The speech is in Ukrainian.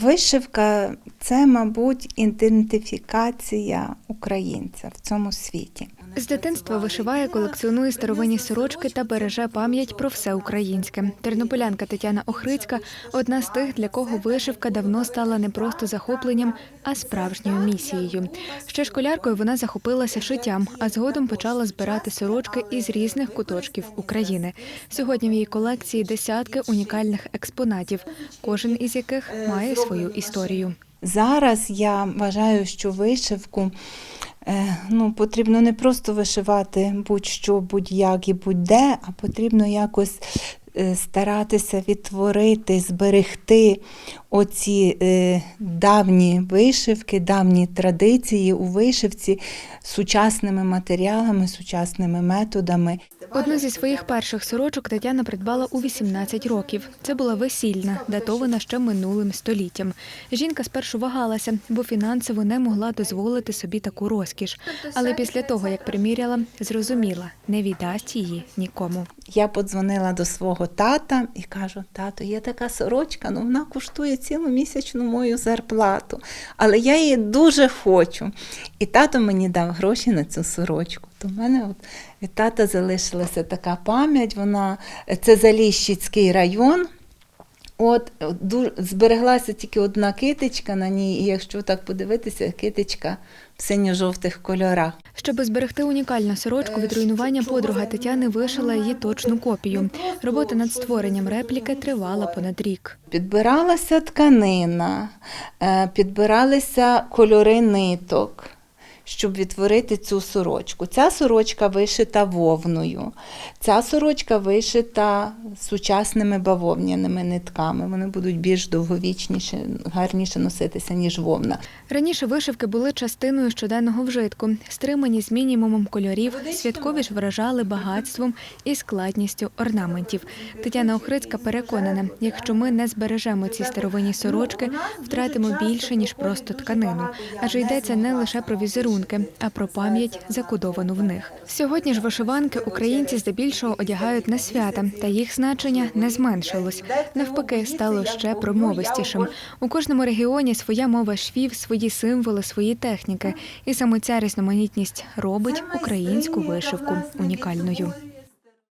Вишивка це, мабуть, ідентифікація українця в цьому світі. З дитинства вишиває, колекціонує старовинні сорочки та береже пам'ять про все українське. Тернополянка Тетяна Охрицька одна з тих, для кого вишивка давно стала не просто захопленням, а справжньою місією. Ще школяркою вона захопилася шиттям, а згодом почала збирати сорочки із різних куточків України. Сьогодні в її колекції десятки унікальних експонатів, кожен із яких має свою історію. Зараз я вважаю, що вишивку е, ну, потрібно не просто вишивати будь-що, будь-як і будь-де, а потрібно якось е, старатися відтворити, зберегти оці е, давні вишивки, давні традиції у вишивці сучасними матеріалами, сучасними методами. Одну зі своїх перших сорочок Тетяна придбала у 18 років. Це була весільна, датована ще минулим століттям. Жінка спершу вагалася, бо фінансово не могла дозволити собі таку розкіш. Але після того, як приміряла, зрозуміла, не віддасть її нікому. Я подзвонила до свого тата і кажу: тато, є така сорочка, ну вона коштує цілу місячну мою зарплату, але я її дуже хочу. І тато мені дав гроші на цю сорочку. То в мене от від тата залишилася така пам'ять. Вона це Заліщицький район. От збереглася тільки одна китичка на ній, і якщо так подивитися, китичка в синьо-жовтих кольорах. Щоб зберегти унікальну сорочку від руйнування, подруга Тетяни вишила її точну копію. Робота над створенням репліки тривала понад рік. Підбиралася тканина, е, підбиралися кольори ниток, щоб відтворити цю сорочку. Ця сорочка вишита вовною, ця сорочка вишита сучасними бавовняними нитками. Вони будуть більш довговічніші, гарніше носитися, ніж вовна. Раніше вишивки були частиною щоденного вжитку, стримані з мінімумом кольорів, святкові ж вражали багатством і складністю орнаментів. Тетяна Охрицька переконана, якщо ми не збережемо ці старовинні сорочки, втратимо більше ніж просто тканину, адже йдеться не лише про візерунки, а про пам'ять, закодовану в них. Сьогодні ж вишиванки українці здебільшого одягають на свята, та їх значення не зменшилось. Навпаки, стало ще промовистішим. У кожному регіоні своя мова швів, свої символи, свої техніки, і саме ця різноманітність робить українську вишивку унікальною.